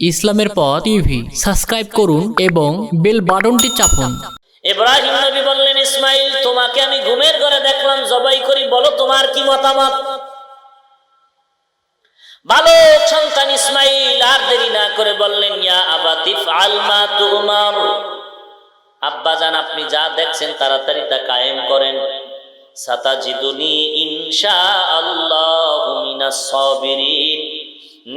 ইসলামের পথ TV subscribe করুন এবং বেল বাটনটি চাপুন। ইব্রাহিম নবী বললেন, ইসমাইল, তোমাকে আমি ঘুমের ঘরে দেখলাম, জবাই করি, বলো তোমার কি মতামত? বালক সন্তান ইসমাইল আর দেরি না করে বললেন, ইয়া আবাতিফ আলমা তুমার। আব্বা জান, আপনি যা দেখছেন, তাড়াতাড়ি তা কায়েম করেন। সাতাজিদুনি ইনশা আল্লাহ মিনাস সাবিরিন।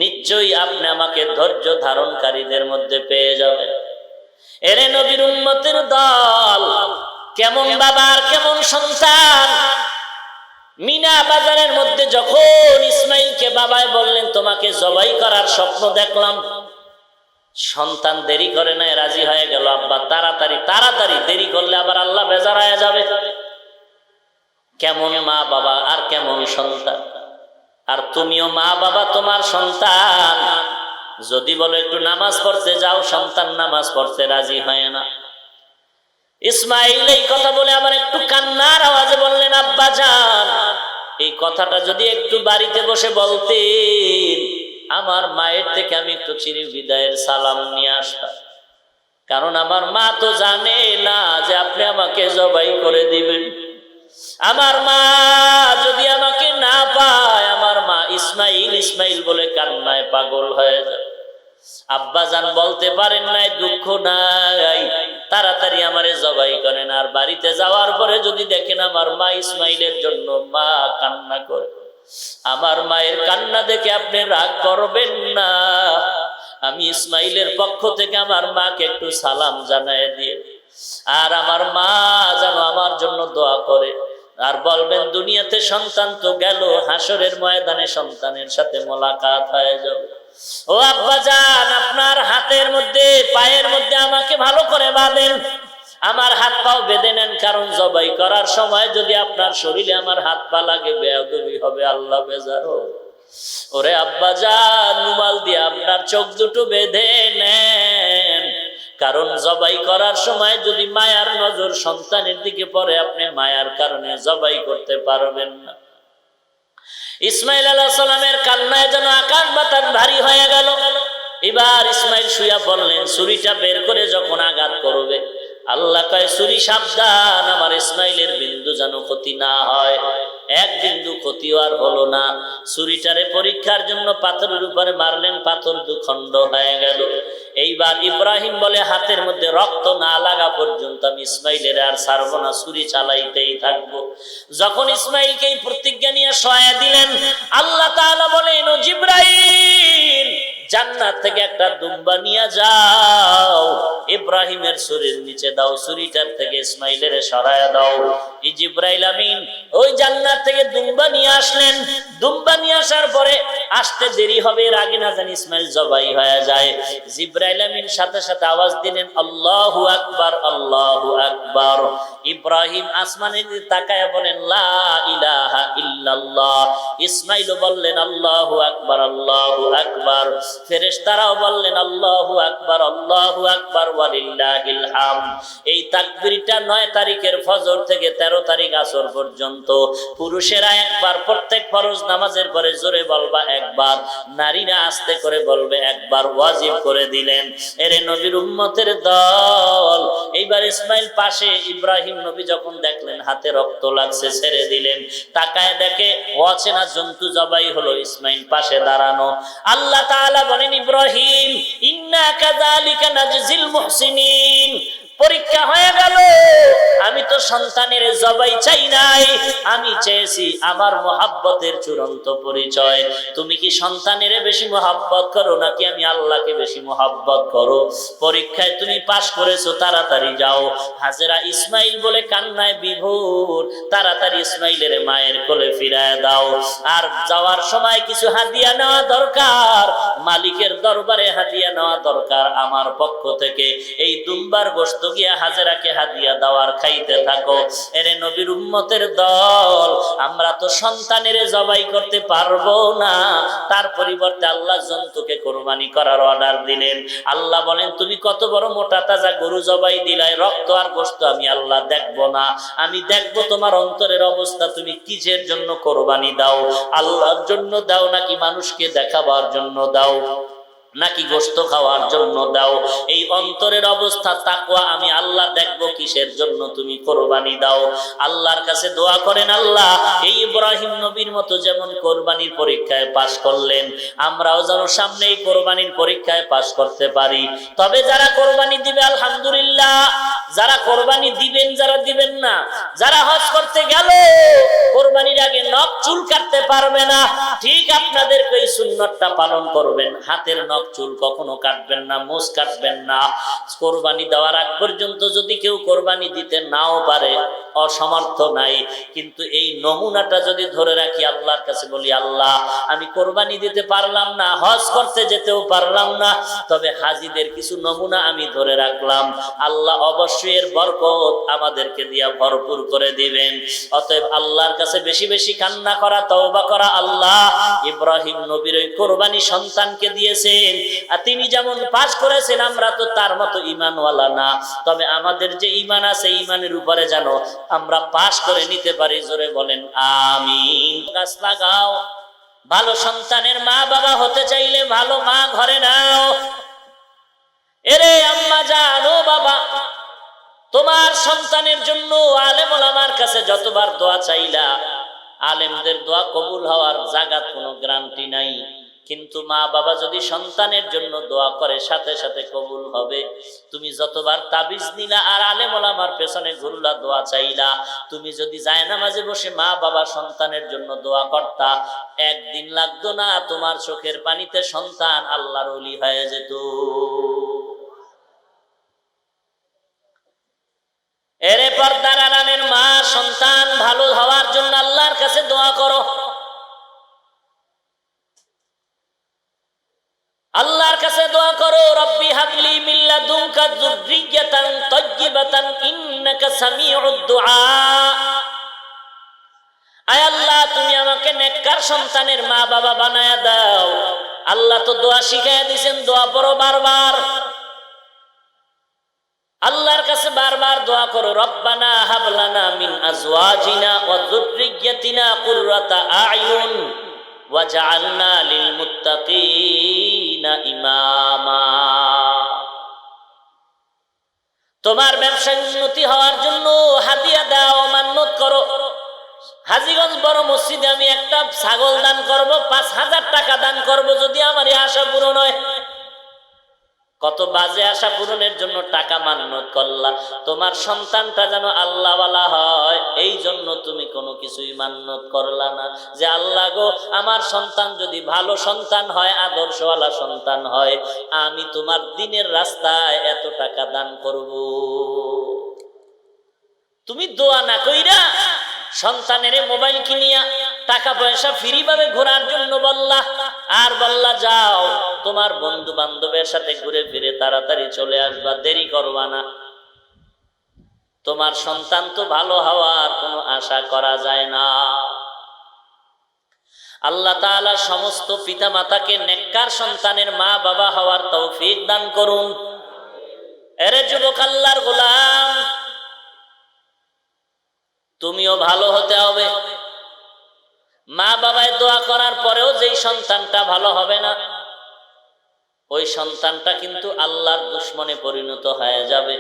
নিশ্চয়ই আপনি আমাকে ধৈর্য ধারণকারীদের মধ্যে পেয়ে যাবেন। এরে নবীর উম্মতের দল, কেমন বাবার, কেমন সন্তান? মিনা বাজারের মধ্যে যখন ইসমাইলকে বাবায় বললেন, তোমাকে জবাই করার স্বপ্ন দেখলাম। সন্তান দেরি করে নাই, রাজি হয়ে গেল। আব্বা, তাড়াতাড়ি তাড়াতাড়ি, দেরি করলে আবার আল্লাহ বেজার হয়ে যাবে। কেমন মা বাবা আর কেমন সন্তান? আর তুমিও মা বাবা তোমার সন্তান। যদি বলো একটু নামাজ পড়তে যাও, সন্তান নামাজ পড়তে রাজি হয় না। ইসমাইল এই কথা বলে আমার একটু কান্নার আওয়াজে বললেন, আব্বা যান এই কথাটা যদি একটু বাড়িতে বসে বলতেন, আমার মায়ের থেকে আমি একটু চিরি বিদায়ের সালাম নিয়ে আসতাম। কারণ আমার মা তো জানে না যে আপনি আমাকে জবাই করে দিবেন। আমার মা যদি আমাকে না পায় মা ইসমাইল ইসমাইল বলে কান্নায় পাগল হয়ে যায়। আব্বা জান বলতে পারেন নাই, দুঃখ নাই। তাড়াতাড়ি আমারে জবাই করেন। আর বাড়িতে যাওয়ার পরে যদি দেখেন আমার মা ইসমাইলের জন্য মা কান্না করে। আমার মায়ের কান্না দেখে আপনি রাগ করবেন না। আমি ইসমাইলের পক্ষ থেকে আমার মাকে একটু সালাম জানায় দিয়ে আর আমার মা যেন আমার জন্য দোয়া করে। আর বলবেন, দুনিয়াতে সন্তান তো গেল হাসরের ময়দানে সন্তানের সাথে মোলাকাত হয়ে যাবে ও আব্বা যান আপনার হাতের মধ্যে, পায়ের মধ্যে আমাকে ভালো করে বাঁধেন। আমার হাত পাও বেঁধে নেন, কারণ জবাই করার সময় যদি আপনার শরীরে আমার হাত পা লাগে, বেয়াদবি হবে, আল্লাহ বেজার ওরে আব্বা যান রুমাল দিয়ে আপনার চোখ দুটো বেঁধে নেন। কারণ জবাই করার সময় যদি মায়ার নজর সন্তানের দিকে পড়ে, আপনি মায়ার কারণে জবাই করতে পারবেন না। ইসমাইল আলাহ সালামের কান্নায় যেন আকাশ বাতাস ভারী হয়ে গেল। এবার ইসমাইল শুয়া পড়লেন, ছুরিটা বের করে যখন আঘাত করবে, আল্লাহ কয়, ছুরি সাবধান, আমার ইসমাইলের বিন্দু যেন ক্ষতি না হয়। এক বিন্দু ক্ষতিও আর হলো না। ছুরিটারে পরীক্ষার জন্য পাথরের উপরে মারলেন, পাথর দুখণ্ড হয়ে গেল। এইবার ইব্রাহিম বলে, হাতের মধ্যে রক্ত না লাগা পর্যন্ত আমি ইসমাইলের আর ছাড়বো না, ছুরি চালাইতেই থাকব। যখন ইসমাইলকে এই প্রতিজ্ঞা নিয়ে সহায় দিলেন, আল্লাহ তাআলা বলেন, ও জিব্রাইল জান্নাত থেকে একটা দুম্বা নিয়ে যাও। ইব্রাহিমের শরীর নিচে দাও, ছুরিটার থেকে ইসমাইলের সরায়া দাও। এই জিব্রাইল আমিন ওই জান্নাত থেকে দুম্বা নিয়ে আসলেন। দুম্বা নিয়ে আসার পরে আসতে দেরি হবে, এর আগে না জানি ইসমাইল জবাই হয়ে যায়। জিব্রাইল আমিন সাথে সাথে আওয়াজ দিলেন, আল্লাহু আকবার আল্লাহু আকবার। ইব্রাহিম আসমানের দিকে তাকায় বলেন, লা ইলাহা ইল্লাল্লাহ। ইসমাইল বললেন, আল্লাহু আকবার আল্লাহু আকবার। ফেরেশতারাও বললেন, আল্লাহু আকবার আল্লাহু আকবার, ওয়ালিল্লাহিল হামদ এই তাকবীরটা 9 তারিখের ফজর থেকে 13 তারিখ আসর পর্যন্ত। পুরুষেরা একবার প্রত্যেক ফরজ নামাজের পরে জোরে বলবা, একবার। নারীরা আস্তে করে বলবে, একবার। ওয়াজিব করে দিলেন। নবীর উম্মতের দল। এইবার ইসমাইল পাশে ইব্রাহিম নবী যখন দেখলেন, হাতে রক্ত লাগছে, ছেড়ে দিলেন। তাকায় দেখে, অচেনা জন্তু জবাই হলো ইসমাইল পাশে দাঁড়ানো। আল্লাহ তাআলা বলেন ইব্রাহিম ইন্না কাযালিকা নাজজিল মুহসিনিন। পরীক্ষা হয়ে গেল। সন্তানের জবাই চাই নাই। আমি চেয়েছি আমার মোহাব্বতের চূড়ান্ত পরিচয়। তুমি কি সন্তানের বেশি মোহাব্বত করো, নাকি আমি আল্লাহকে বেশি মোহাব্বত করো? পরীক্ষায় তুমি পাশ করেছ, তাড়াতাড়ি যাও। হাজেরা ইসমাইল বলে কান্নায় বিভোর। তাড়াতাড়ি ইসমাইলের মায়ের কোলে ফিরায় দাও। আর যাওয়ার সময় কিছু হাদিয়া নেওয়া দরকার। মালিকের দরবারে হাদিয়া নেওয়া দরকার আমার পক্ষ থেকে। এই দুম্বার গোস্ত গিয়া হাজেরাকে হাদিয়া দেওয়ার খাইতে থাকো এরে নবীর উম্মতের দল, আমরা তো সন্তানের জবাই করতে পারব না। তার পরিবর্তে আল্লাহ জন্তুকে কোরবানি করার অর্ডার দিলেন। আল্লাহ বলেন, তুমি কত বড় মোটা তাজা গরু জবাই দিলাই, রক্ত আর গোস্ত আমি আল্লাহ দেখব না। আমি দেখব তোমার অন্তরের অবস্থা, তুমি কিসের জন্য কোরবানি দাও? আল্লাহর জন্য দাও নাকি মানুষকে দেখাবার জন্য দাও? নাকি গোস্ত খাওয়ার জন্য দাও? এই অন্তরের অবস্থা তাকুয়া আমি আল্লাহ দেখব কিসের জন্য তুমি কোরবানি দাও। আল্লাহর কাছে দোয়া করেন আল্লাহ, এই ইব্রাহিম নবীর মতো যেমন কোরবানির পরীক্ষায় পাশ করলেন, আমরাও যেন সামনে এই কোরবানির পরীক্ষায় পাশ করতে পারি। তবে যারা কোরবানি দিবে, আলহামদুলিল্লাহ যারা কোরবানি দিবেন, যারা দিবেন না, যারা হজ করতে গেল, কোরবানির আগে নখ চুল কাটতে পারবে না। ঠিক আপনাদেরকে এই সুন্নতটা পালন করবেন। হাতের নখ চুল কখনো কাটবেন না, মোষ কাটবেন না। কোরবানি দেওয়ার আগ পর্যন্ত যদি কেউ কোরবানি দিতে নাও পারে, অসমর্থ নাই। কিন্তু এই নমুনাটা যদি ধরে রাখি, আল্লাহর কাছে বলি, আল্লাহ, আমি কোরবানি দিতে পারলাম না, হজ করতে যেতেও পারলাম না, তবে হাজিদের কিছু নমুনা আমি ধরে রাখলাম। আল্লাহ অবশ্যই এর বরকত আমাদেরকে দিয়া ভরপুর করে দিবেন। অতএব আল্লাহর কাছে বেশি বেশি কান্না করা, তওবা করা আল্লাহ ইব্রাহিম নবীর ওই কোরবানি সন্তানকে দিয়েছেন। আর তিনি যেমন পাশ করেছেন, আমরা তো তার মতো ইমানওয়ালা না। তবে আমাদের যে ইমান আছে ইমানের উপরে যেন আমরা পাশ করে নিতে পারি, জোরে বলেন, আমিন। গাছ লাগাও। ভালো সন্তানের মা বাবা হতে চাইলে ভালো মা ঘরে নাও। এরে আম্মা জানো বাবা। তোমার সন্তানের জন্য আলেম ওলামার কাছে যতবার দোয়া চাইলা, আলেমদের দোয়া কবুল হওয়ার জায়গার কোনো গ্যারান্টি নাই। কিন্তু মা বাবা যদি সন্তানের জন্য দোয়া করে, সাথে সাথে কবুল হবে। তুমি যতবার তাবিজ নিলা আর আলেম ওলামার পেছনে ঘুরলা, দোয়া চাইলা। তুমি যদি মাঝে বসে মা বাবা সন্তানের জন্য দোয়া করতা, একদিন লাগতো না তোমার চোখের পানিতে সন্তান আল্লাহর অলি হয়ে যেত। এরে পর্দার আলামের মা, সন্তান, ভালো হওয়ার জন্য আল্লাহর কাছে দোয়া করো। আল্লাহর কাছে দোয়া করো, রব্বি হাবলি মিল্লা দুমকা যুররিয়াতান তাইয়্যিবাতান ইন্নাকা সামিউদ দুআ। আয় আল্লাহ, তুমি আমাকে নেককার সন্তানের মা বাবা বানায়া দাও। আল্লাহ তো দোয়া শিখাইয়া দিয়েছেন দোয়া পড়ো বারবার। আল্লাহর কাছে বারবার দোয়া করো, রব্বানা হাবলানা মিন আজওয়াজিনা ওয়া যুররিয়াতিনা কুররাতা আয়ুন ওয়াজআলনা লিল মুত্তাকিনা ইমামা। তোমার ব্যবসায় উন্নতি হওয়ার জন্য হাদিয়া দাও মান্যত করো। হাজিগঞ্জ বড় মসজিদে আমি একটা ছাগল দান করব, পাঁচ হাজার টাকা দান করব, যদি আমার আশা পূরণ হয়। কত বাজে আশা পূরণের জন্য টাকা মান্যত করলা। তোমার সন্তানটা যেন আল্লাহওয়ালা হয়, এই জন্য তুমি কোনো কিছুই মান্যত করলা না। যে আল্লাহ গো, আমার সন্তান যদি ভালো সন্তান হয়, আদর্শওয়ালা সন্তান হয়, আমি তোমার দিনের রাস্তায় এত টাকা দান করব। তুমি দোয়া না কইরা সন্তানের মোবাইল কিনিয়া টাকা পয়সা ফ্রি ভাবে ঘোরার জন্য বললা, আর বললা, যাও। তোমার বন্ধু বান্ধবের সাথে ঘুরে ফিরে তাড়াতাড়ি চলে আসবা, দেরি করবা না। তোমার সন্তান তো ভালো হওয়ার কোনো আশা করা যায় না। আল্লাহ তাআলা সমস্ত পিতা মাতাকে নেককার সন্তানের মা বাবা হওয়ার তৌফিক দান করুন। এরে যুবক আল্লাহর গোলাম, তুমিও ভালো হতে হবে। মা বাবায় দোয়া করার পরেও যেই সন্তানটা ভালো হবে না ওই সন্তানটা কিন্তু আল্লাহর দুশ্মনে পরিণত হয়ে যাবে।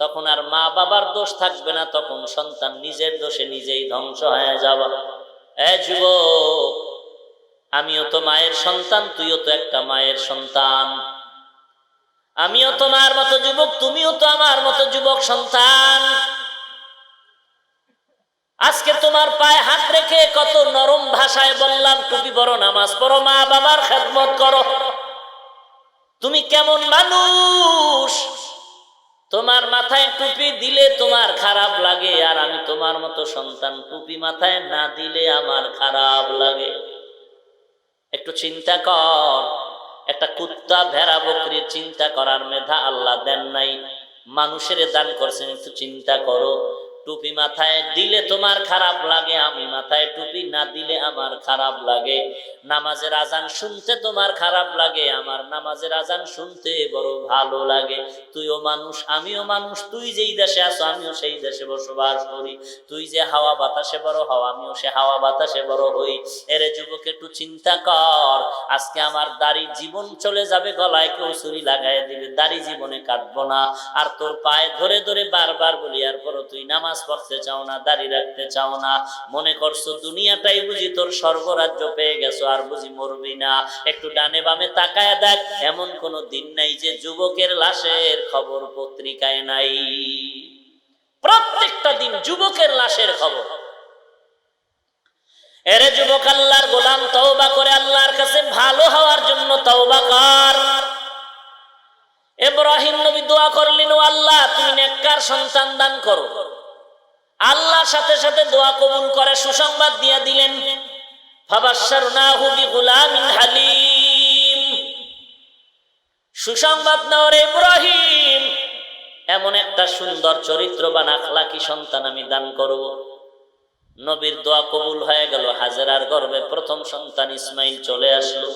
তখন আর মা বাবার দোষ থাকবে না, তখন সন্তান নিজের দোষে নিজেই ধ্বংস হয়ে যাবে। এ যুব আমিও তো মায়ের সন্তান, তুইও তো একটা মায়ের সন্তান। আমিও তোমার মতো যুবক, তুমিও তো আমার মতো যুবক সন্তান। আজকে তোমার পায়ে হাত রেখে কত নরম ভাষায় বললাম টুপি বড় নামাজ পড়ো, মা বাবার খেদমত করো। তুমি কেমন মানুষ? তোমার মাথায় টুপি দিলে তোমার খারাপ লাগে, আর আমি তোমার মতো সন্তান টুপি মাথায় না দিলে আমার খারাপ লাগে। একটু চিন্তা কর, একটা কুত্তা ভেড়া বকরির চিন্তা করার মেধা আল্লাহ দেন নাই। মানুষের দান করছেন, একটু চিন্তা করো। টুপি মাথায় দিলে তোমার খারাপ লাগে, আমি মাথায় টুপি না দিলে আমার খারাপ লাগে। নামাজের আজান শুনতে তোমার খারাপ লাগে, আমার নামাজের আজান শুনতে বড় ভালো লাগে। তুইও মানুষ, আমিও মানুষ, তুই যেই দেশে আছো, আমিও সেই দেশে বসবাস করি। তুই যে হাওয়া বাতাসে বড় হও, আমিও সে হাওয়া বাতাসে বড় হই। এরে যুবক, একটু চিন্তা কর, আজকে আমার দাড়ি জীবন চলে যাবে গলায়, কেউ ছুরি লাগাই দিবে, দাড়ি জীবনে কাটবো না। আর তোর পায়ে ধরে ধরে বারবার বলি, আর পরও তুই নামাজ পড়তে চাও না, দাড়ি রাখতে চাও না, মনে করছ দুনিয়াটাই বুঝি তোর স্বর্গরাজ্য পেয়ে গেছো আর বুঝি মরবি না। একটু ডানে বামে তাকায় দেখ, এমন কোনো দিন নাই যে যুবকের লাশের খবর পত্রিকায় নাই। প্রত্যেকটা দিন যুবকের লাশের খবর। এরে যুবক আল্লাহর গোলাম, তওবা করে আল্লাহর কাছে ভালো হওয়ার জন্য তওবা কর। ইব্রাহিম নবী দোয়া করলেন, ও আল্লাহ, তুমি নেককার সন্তান দান করো। আল্লাহর সাথে সাথে দোয়া কবুল করে, সুসংবাদ দিয়ে দিলেন। হালিম। সুসংবাদ নেওয়ার ইব্রাহিম, এমন একটা সুন্দর চরিত্রবান, আখলাকি সন্তান আমি দান করব। নবীর দোয়া কবুল হয়ে গেল, হাজেরার গর্ভে প্রথম সন্তান ইসমাইল চলে আসলো।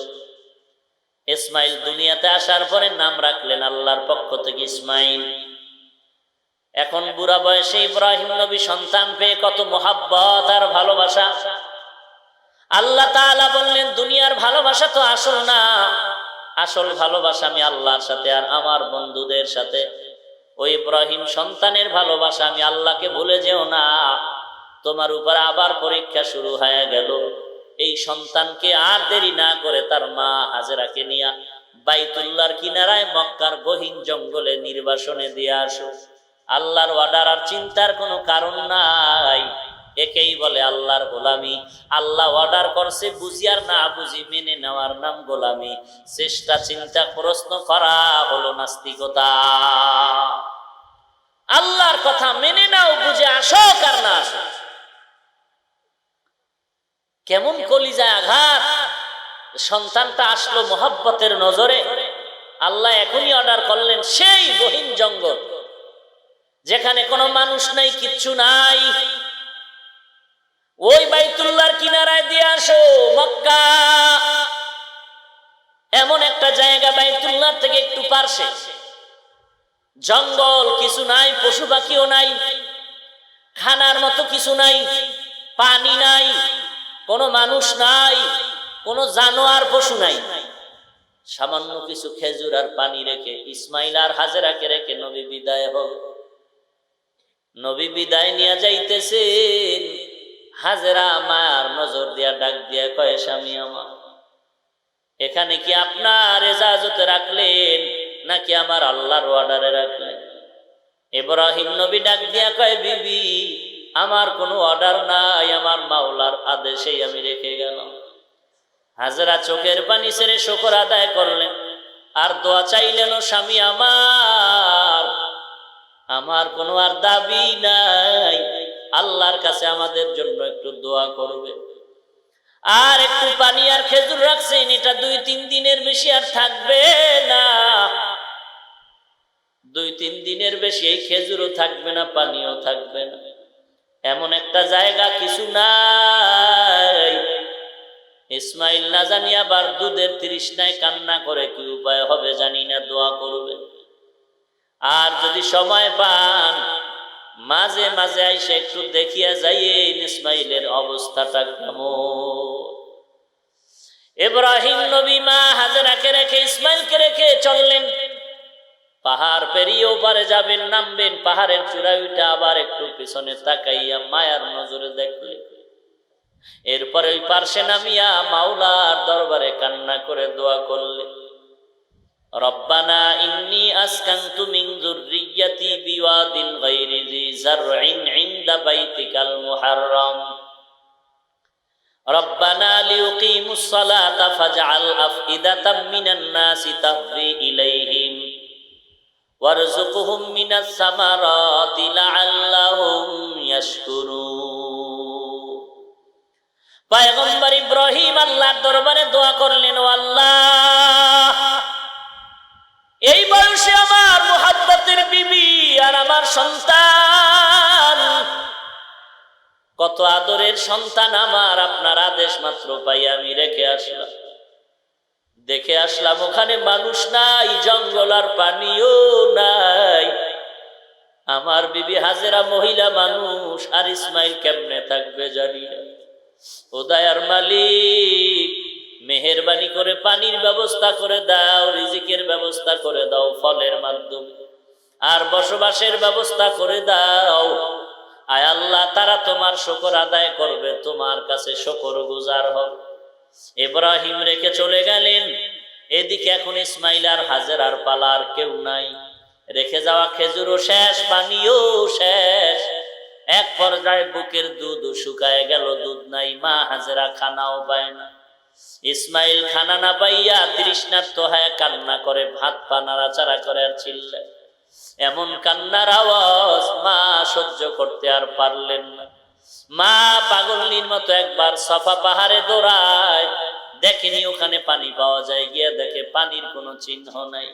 ইসমাইল দুনিয়াতে আসার পরে নাম রাখলেন আল্লাহর পক্ষ থেকে ইসমাইল। এখন বুড়া বয়সে ইব্রাহিম নবী সন্তান পেয়ে কত মোহাব্বত আর ভালোবাসা। আল্লাহ তাআলা বললেন, দুনিয়ার ভালোবাসা তো আসল না। আসল ভালোবাসা আমি আল্লাহর সাথে আর আমার বন্ধুদের সাথে। ওই ইব্রাহিম সন্তানের ভালোবাসা আমি আল্লাহকে ভুলে যেও না। তোমার উপর আবার পরীক্ষা শুরু হয়ে গেল। এই সন্তানকে আর দেরি না করে তার মা হাজেরাকে নিয়া বাইতুল্লার কিনারায় মক্কার গহীন জঙ্গলে নির্বাসনে দিয়ে আসো। আল্লাহর অর্ডার আর চিন্তার কোনো কারণ নাই। একেই বলে আল্লাহর গোলামি। আল্লাহ অর্ডার করছে বুঝি আর না বুঝি, মেনে নেওয়ার নাম গোলামি। চেষ্টা, চিন্তা, প্রশ্ন করা হলো নাস্তিকতা। আল্লাহর কথা মেনে নাও, বুঝে আসো কার না আসো। কেমন কলিজায় আঘাত? সন্তানটা আসলো মোহাব্বতের নজরে। আল্লাহ এখনই অর্ডার করলেন সেই বহিন জঙ্গল। যেখানে কোনো মানুষ নাই, কিচ্ছু নাই। ওই বাইতুল্লাহর কিনারায় দিয়ে আসো, মক্কা। এমন একটা জায়গা বাইতুল্লাহ থেকে একটু পার্শ্বে জঙ্গল কিছু নাই, পশু পাখিও নাই, খানার মতো কিছু নাই, পানি নাই, কোনো মানুষ নাই, কোনো জানোয়ার পশু নাই। সামান্য কিছু খেজুর আর পানি রেখে, ইসমাইল আর হাজেরাকে রেখে নবী বিদায় হবে নবী বিদায় নিয়ে যাইতেছেন। হাজেরা মায়ার নজর দিয়া ডাক দিয়া কয়ে, স্বামী আমার, এখানে কি আপনার এজাজতে রাখলেন নাকি আমার আল্লাহর অর্ডারে রাখলেন? ইব্রাহিম নবী ডাক দিয়া কয়, বিবি, আমার কোনো অর্ডার নাই, আমার মাওলার আদেশেই আমি রেখে গেলাম। হাজরা চোখের পানি ছেড়ে শকর আদায় করলেন, আর দোয়া চাইলেন স্বামী আমার আমার কোনো আর দাবি নাই। আল্লাহর কাছে আমাদের জন্য একটু দোয়া করবে। আর একটু পানি আর খেজুর রাখছেন, এটা দুই তিন দিনের বেশি আর থাকবে না। দুই তিন দিনের বেশি এই খেজুরও থাকবে না, পানিও থাকবে না। এমন একটা জায়গা কিছু নাই। ইসমাইল না জানি আবার দুধের তৃষ্ণায় কান্না করে কি উপায় হবে জানি না, দোয়া করবে। আর যদি সময় পান, মাঝে মাঝে আইসে একটু দেখিয়া যাইয়ে ইসমাইলের অবস্থাটা কেমন? ইব্রাহিম নবী মা হাজেরাকে রেখে, ইসমাইলকে রেখে চললেন। পাহাড় পেরিয়ে ওপারে যাবেন, নামবেন, পাহাড়ের চূড়ায় উঠে আবার একটু পিছনে তাকাইয়া মায়ার নজরে দেখলেন। এরপরে ওই পার্শ্বে নামিয়া মাওলার দরবারে কান্না করে দোয়া করলে রব্বানা ইন্নি আসকানতু মিন যুররিয়াতি বিওয়াদিন গায়রি জি জারইন ইনদা বাইতিকাল মুহাররম ربنا ليقيموا الصلاة فاجعل أفئدة من الناس تهوي إليهم وارزقهم من الثمرات لعلهم يشكرون পয়গম্বর ইব্রাহিম আল্লাহর দরবারে দোয়া করলেন ও আল্লাহ এই বয়সে আমার মোহাব্বতের বিবি আর আমার সন্তান। কত আদরের সন্তান আমার, আপনার আদেশ মাত্র পাই আমি রেখে আসলাম। দেখে আসলাম ওখানে মানুষ নাই, জঙ্গল আর পানিও নাই। আমার বিবি হাজেরা মহিলা মানুষ, আর ইসমাইল কেমনে থাকবে জানি না। ও দয়ার মালিক মেহেরবানি করে, পানির ব্যবস্থা করে দাও, রিজিকের ব্যবস্থা করে দাও ফলের মাধ্যমে। আর বসবাসের ব্যবস্থা করে দাও। আয় আল্লাহ, তারা তোমার শকর আদায় করবে, তোমার কাছে শকর গুজার হবে। ইব্রাহিম রেখে চলে গেলেন। এদিকে এখন ইসমাইল আর হাজের আর পালা আর কেউ নাই। রেখে যাওয়া খেজুরও শেষ, পানিও শেষ। এক পর্যায়ে বুকের দুধ শুকায় গেল, দুধ নাই, মা হাজেরা খানাও পায় না। ইসমাইল খানা না পাইয়া তৃষ্ণার্ত হয়ে কান্না করে, ভাত পা নাড়াচাড়া করে আর চিল্লায় এমন কান্নার আওয়াজ মা সহ্য করতে আর পারলেন না। মা পাগলনির মতো একবার সফা পাহাড়ে দৌড়ায়, দেখেনি ওখানে পানি পাওয়া যায়, গিয়ে দেখে পানির কোনো চিহ্ন নাই।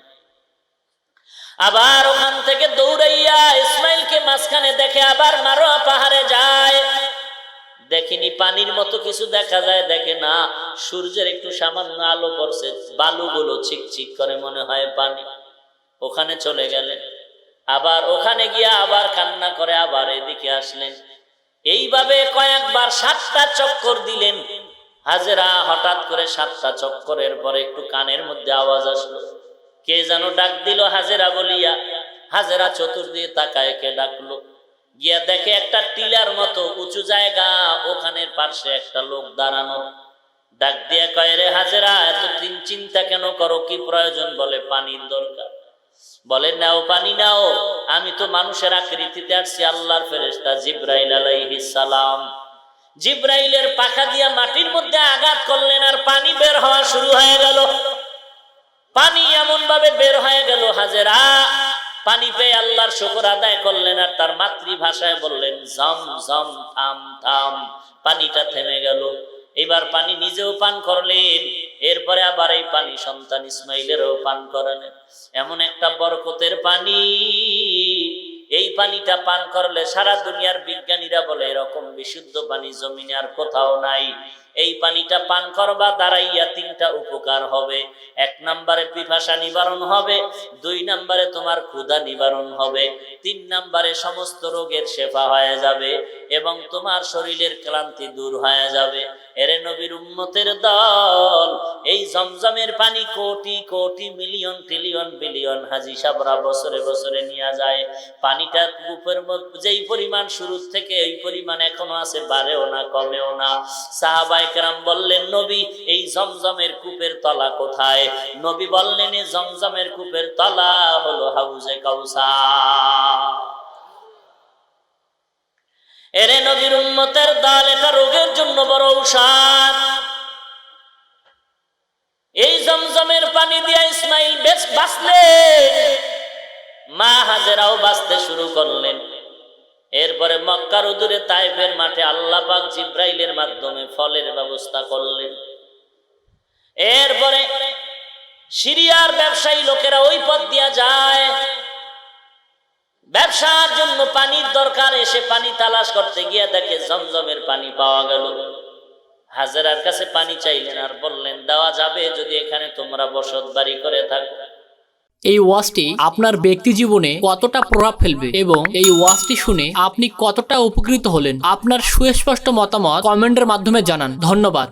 আবার ওখান থেকে দৌড়াইয়া ইসমাইলকে মাঝখানে দেখে আবার মারোয়া পাহাড়ে যায়। দেখিনি, পানির মতো কিছু দেখা যায়, দেখে না, সূর্যের একটু সামান্য আলো পড়ছে, বালুগুলো চিকচিক করে মনে হয় পানি। ওখানে চলে গেলেন। আবার ওখানে গিয়ে আবার কান্না করে আবার এদিকে আসলেন। এইভাবে কয়েকবার সাতটা চক্কর দিলেন। হাজেরা হঠাৎ করে সাতটা চক্করের পরে একটু কানের মধ্যে আওয়াজ আসলো। কে যেন ডাক দিল হাজেরা বলিয়া। হাজেরা চতুর্দিকে তাকায়, কে ডাকলো? গিয়া দেখে একটা টিলার মতো উঁচু জায়গা, ওখানের পাশে একটা লোক দাঁড়ানো। ডাক দিয়ে কয়, রে হাজেরা, এত তিন চিন্তা কেন করো? কি প্রয়োজন? বলে, পানির দরকার। বলে, নাও পানি, নাও। আমি তো মানুষের আকৃতিতে আসছি আল্লাহর ফেরেশতা জিব্রাইল সালাম। জিব্রাইলের পাখা দিয়া মাটির মধ্যে আঘাত করলেন আর পানি বের হওয়া শুরু হয়ে গেল। পানি এমন ভাবে বের হয়ে গেল, হাজেরা পানি পেয়ে আল্লাহর শুকর আদায় করলেন আর তার মাতৃভাষায় বললেন, জম জম, থাম থাম। পানিটা থেমে গেল। এবার পানি নিজেও পান করলেন। এরপরে আবার এই পানি সন্তান ইসমাইলেরও পান করালেন এমন একটা বরকতের পানি। এই পানিটা পান করলে সারা দুনিয়ার বিজ্ঞানীরা বলে, এরকম বিশুদ্ধ পানি জমিনে আর কোথাও নাই। এই পানিটা পান করবা, দাঁড়াইয়া তিনটা উপকার হবে। এক নম্বরে পিপাসা নিবারণ হবে, দুই নম্বরে তোমার ক্ষুধা নিবারণ হবে। তিন নম্বরে সমস্ত রোগের শেফা হয়ে যাবে এবং তোমার শরীরের ক্লান্তি দূর হয়ে যাবে। এরে নবীর উম্মতের দল, এই জমজমের পানি কোটি কোটি মিলিয়ন ট্রিলিয়ন বিলিয়ন হাজি সাবরা বছরে বছরে নিয়ে যায়। পানিটা কূপের যেই পরিমাণ শুরু থেকে এই পরিমাণ এখনও আছে, বাড়েও না, কমেও না। সাহাবাই কেরাম বললেন, নবী, এই জমজমের কূপের তলা কোথায়? নবী বললেন এই জমজমের কূপের তলা হলো হাউজে কাউসা এরে নবীর উন্মতের দল, এটা রোগের জন্য বড় ঔষধ। এই জমজমের পানি দিয়া ইসমাইল বেশ বাঁচলেন। মা হাজেরাও বাঁচতে শুরু করলেন। এরপরে মক্কার উদূরে তাইফের মাঠে আল্লাহ পাক জিব্রাইলের মাধ্যমে ফলের ব্যবস্থা করলেন। এরপরে সিরিয়ার ব্যবসায়ী লোকেরা ওই পথ দিয়া যায়। ব্যবসার জন্য পানির দরকার, এসে পানি তালাশ করতে গিয়ে দেখে জমজমের পানি পাওয়া গেল। হাজারার কাছে পানি চাইলেন আর বললেন, দেওয়া যাবে যদি এখানে তোমরা বসত বাড়ি করে থাকো। এই ওয়াজটি আপনার ব্যক্তি জীবনে কতটা প্রভাব ফেলবে এবং এই ওয়াজটি শুনে আপনি কতটা উপকৃত হলেন? আপনার সুস্পষ্ট মতামত কমেন্টের মাধ্যমে জানান। ধন্যবাদ।